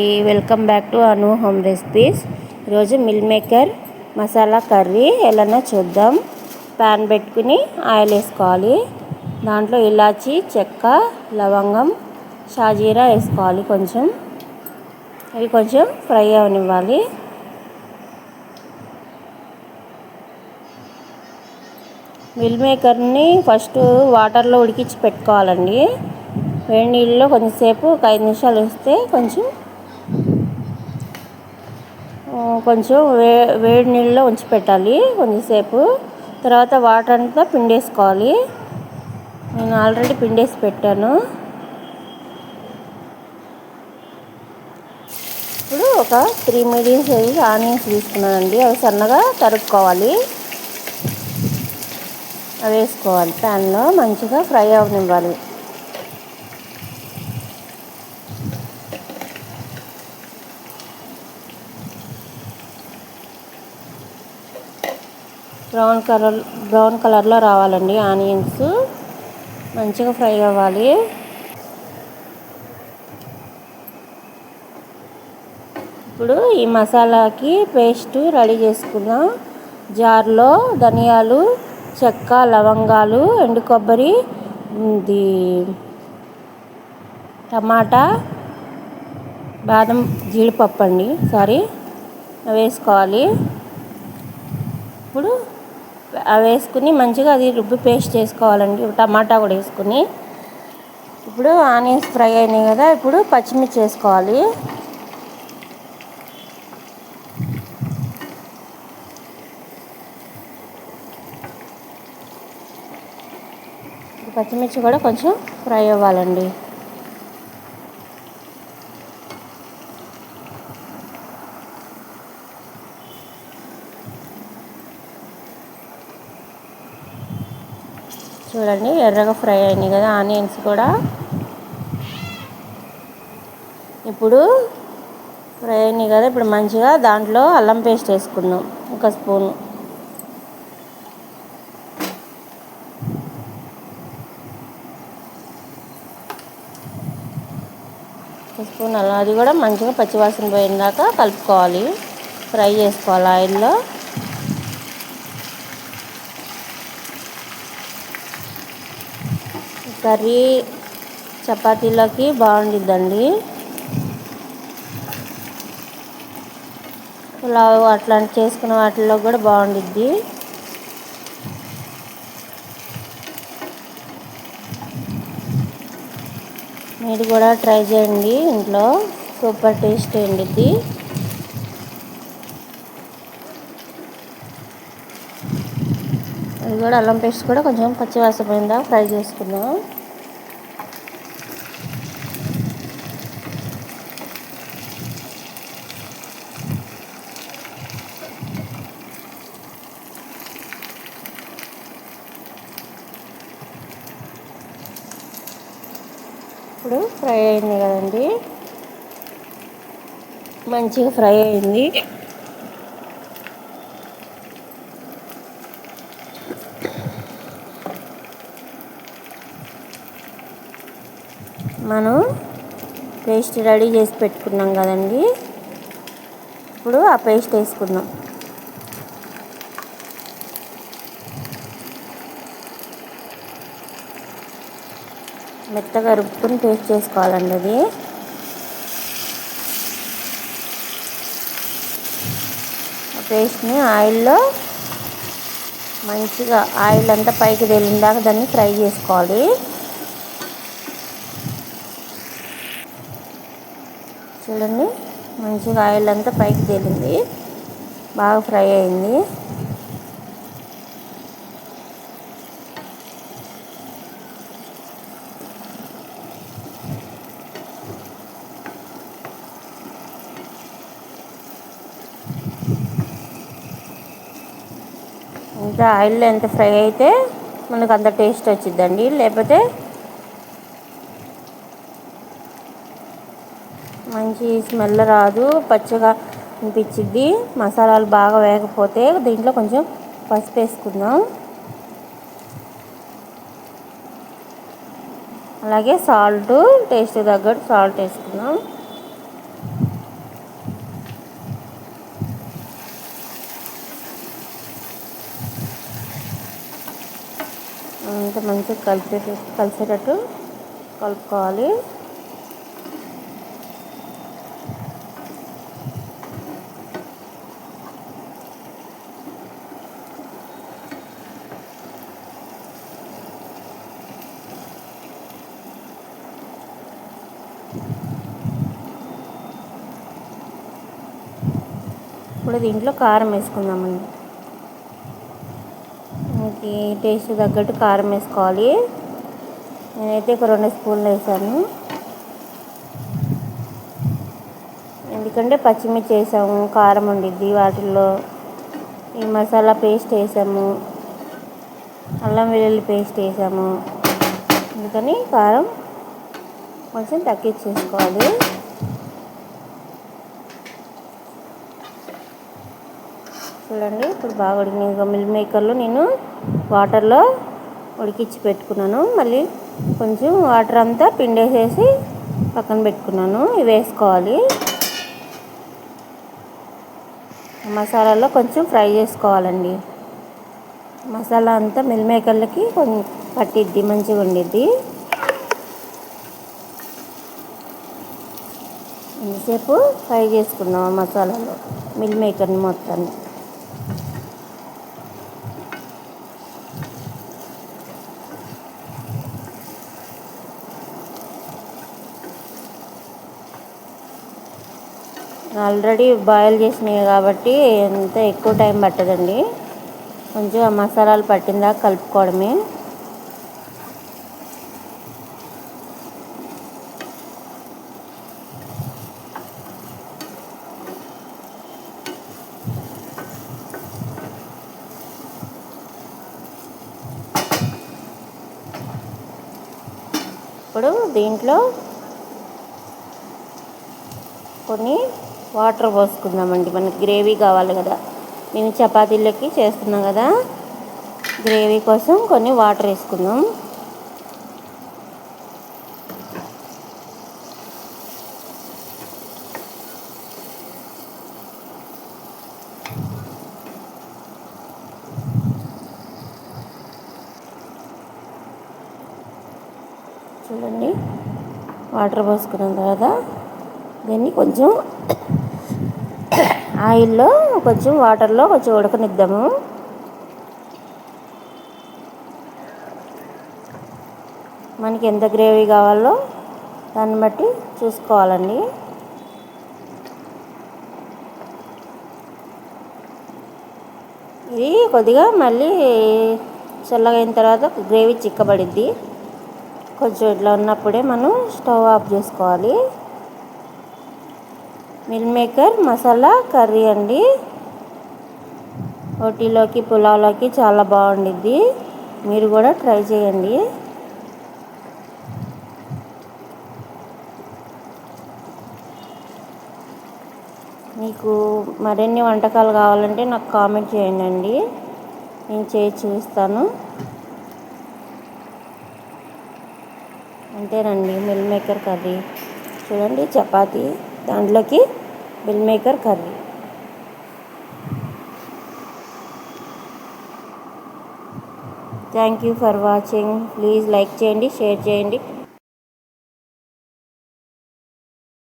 Welcome back to Anu home recipes. ఈరోజు meal maker masala curry ఎలానో చూద్దాం. ప్యాన్ పెట్టుకుని ఆయిల్ వేసుకోవాలి. దాంట్లో ఇలాచి చెక్క లవంగం షాజీరా వేసుకోవాలి కొంచెం. అవి కొంచెం ఫ్రై అవనివ్వాలి. మిల్ మేకర్ని ఫస్ట్ వాటర్లో ఉడికించి పెట్టుకోవాలండి. వేడి నీళ్ళలో కొంచెంసేపు ఒక ఐదు నిమిషాలు వేస్తే కొంచెం కొంచెం వే వేడి నీళ్ళలో ఉంచి పెట్టాలి కొంచెంసేపు. తర్వాత వాటర్ అంతా పిండేసుకోవాలి. నేను ఆల్రెడీ పిండేసి పెట్టాను. ఇప్పుడు ఒక త్రీ మీడియం సైజ్ ఆనియన్స్ తీసుకున్నానండి. అవి సన్నగా తరుక్కోవాలి. అవి వేసుకోవాలి. ప్యాన్లో మంచిగా ఫ్రై అవనివ్వాలి బ్రౌన్ కలర్ బ్రౌన్ కలర్లో రావాలండి. ఆనియన్స్ మంచిగా ఫ్రై అవ్వాలి. ఇప్పుడు ఈ మసాలాకి పేస్ట్ రెడీ చేసుకుందాం జార్లో ధనియాలు చెక్క లవంగాలు ఎండు కొబ్బరి ఇది టమాటా బాదం జీడిపప్పు అండి సారీ వేసుకోవాలి. ఇప్పుడు వేసుకుని మంచిగా అది రుబ్బి పేస్ట్ చేసుకోవాలండి. టమాటా కూడా వేసుకుని. ఇప్పుడు ఆనియన్స్ ఫ్రై అయినాయి కదా ఇప్పుడు పచ్చిమిర్చి వేసుకోవాలి. పచ్చిమిర్చి కూడా కొంచెం ఫ్రై అవ్వాలండి. చూడండి ఎర్రగా ఫ్రై అయినాయి కదా ఆనియన్స్ కూడా. ఇప్పుడు ఫ్రై అయినాయి కదా ఇప్పుడు మంచిగా దాంట్లో అల్లం పేస్ట్ వేసుకుందాం ఒక స్పూను. ఒక స్పూన్ అల్లం అది కూడా మంచిగా పచ్చివాసన పోయిన దాకా కలుపుకోవాలి. ఫ్రై చేసుకోవాలి ఆయిల్లో. కర్రీ చపాతీలోకి బాగుండిద్దండి. పులావ్ అట్లాంటి చేసుకున్న వాటిలో కూడా బాగుండిద్ది. మీరు కూడా ట్రై చేయండి ఇంట్లో సూపర్ టేస్ట్ ఉండిద్ది. అది కూడా అల్లం పేస్ట్ కూడా కొంచెం పచ్చివాసన పోయిందా ఫ్రై చేసుకుందాం. ఇప్పుడు ఫ్రై అయింది కదండి. మంచిగా ఫ్రై అయింది. మనం పేస్ట్ రెడీ చేసి పెట్టుకున్నాం కదండి. ఇప్పుడు ఆ పేస్ట్ వేసుకుందాం. మెత్తగా రుబ్బుకుని పేస్ట్ చేసుకోవాలండి అది. ఆ పేస్ట్ని ఆయిల్లో మంచిగా ఆయిల్ అంతా పైకి తేలిందాక దాన్ని ఫ్రై చేసుకోవాలి. చూడండి. మంచిగా ఆయిల్ అంతా పైకి తేలింది. బాగా ఫ్రై అయింది. ఇంకా ఆయిల్లో ఎంత ఫ్రై అయితే మనకు అంత టేస్ట్ వచ్చిద్దండి. లేకపోతే మంచి స్మెల్ రాదు పచ్చగా అనిపించింది మసాలాలు బాగా వేయకపోతే దీంట్లో కొంచెం పసుపు వేసుకుందాం. అలాగే సాల్ట్ టేస్ట్ తగ్గట్టు సాల్ట్ వేసుకుందాం. అంత మంచిగా కలిపే కలిసేటట్టు కలుపుకోవాలి. ఇప్పుడు దీంట్లో కారం వేసుకుందామండి. మనకి టేస్ట్ తగ్గట్టు కారం వేసుకోవాలి. నేనైతే ఒక రెండు స్పూన్లు వేసాను. ఎందుకంటే పచ్చిమిర్చి వేసాము కారం ఉండిద్ది వాటిల్లో. ఈ మసాలా పేస్ట్ వేసాము అల్లం వెల్లుల్లి పేస్ట్ వేసాము. అందుకని కారం కొంచెం తగ్గించేసుకోవాలి. చూడండి. ఇప్పుడు బాగా ఉడికినాయి ఇంకా మిల్ మేకర్లో నేను వాటర్లో ఉడికించి పెట్టుకున్నాను. మళ్ళీ కొంచెం వాటర్ అంతా పిండేసేసి పక్కన పెట్టుకున్నాను. ఇవి వేసుకోవాలి. మసాలాలో కొంచెం ఫ్రై చేసుకోవాలండి. మసాలా అంతా మిల్ మేకర్లకి కొంచెం పట్టిద్ది మంచిగా ఉండిద్ది. ఇంతసేపు ఫ్రై చేసుకుందాం ఆ మసాలాలో మిల్ మేకర్ని మొత్తాన్ని. ఆల్రెడీ బాయిల్ చేసినవి కాబట్టి ఎంత ఎక్కువ టైం పట్టదండి. కొంచెం ఆ మసాలాలు పట్టిందా కలుపుకోవడమే. ఇప్పుడు దీంట్లో కొన్ని వాటర్ పోసుకుందామండి. మనకి గ్రేవీ కావాలి కదా. నేను చపాతీలకి చేస్తున్నాం కదా. గ్రేవీ కోసం కొన్ని వాటర్ వేసుకుందాం. చూడండి. వాటర్ పోసుకున్న తర్వాత దీన్ని కొంచెం ఆయిల్లో కొంచెం వాటర్లో కొంచెం ఉడకనిద్దాము. మనకి ఎంత గ్రేవీ కావాలో దాన్ని బట్టి చూసుకోవాలండి. ఇది కొద్దిగా మళ్ళీ చల్లగైన తర్వాత గ్రేవీ చిక్కబడిద్ది. కొంచెం ఇట్లా ఉన్నప్పుడే మనం స్టవ్ ఆఫ్ చేసుకోవాలి. మిల్ మేకర్ మసాలా కర్రీ అండి. రోటీలోకి పులావ్లోకి చాలా బాగుండిద్ది. మీరు కూడా ట్రై చేయండి. మీకు మరిన్ని వంటకాలు కావాలంటే నాకు కామెంట్ చేయండి అండి నేను చేసి చూస్తాను అంతేనండి మిల్ మేకర్ కర్రీ. చూడండి చపాతీ. దాంట్లోకి meal maker curry. Thank you for watching please like చేయండి షేర్ చేయండి.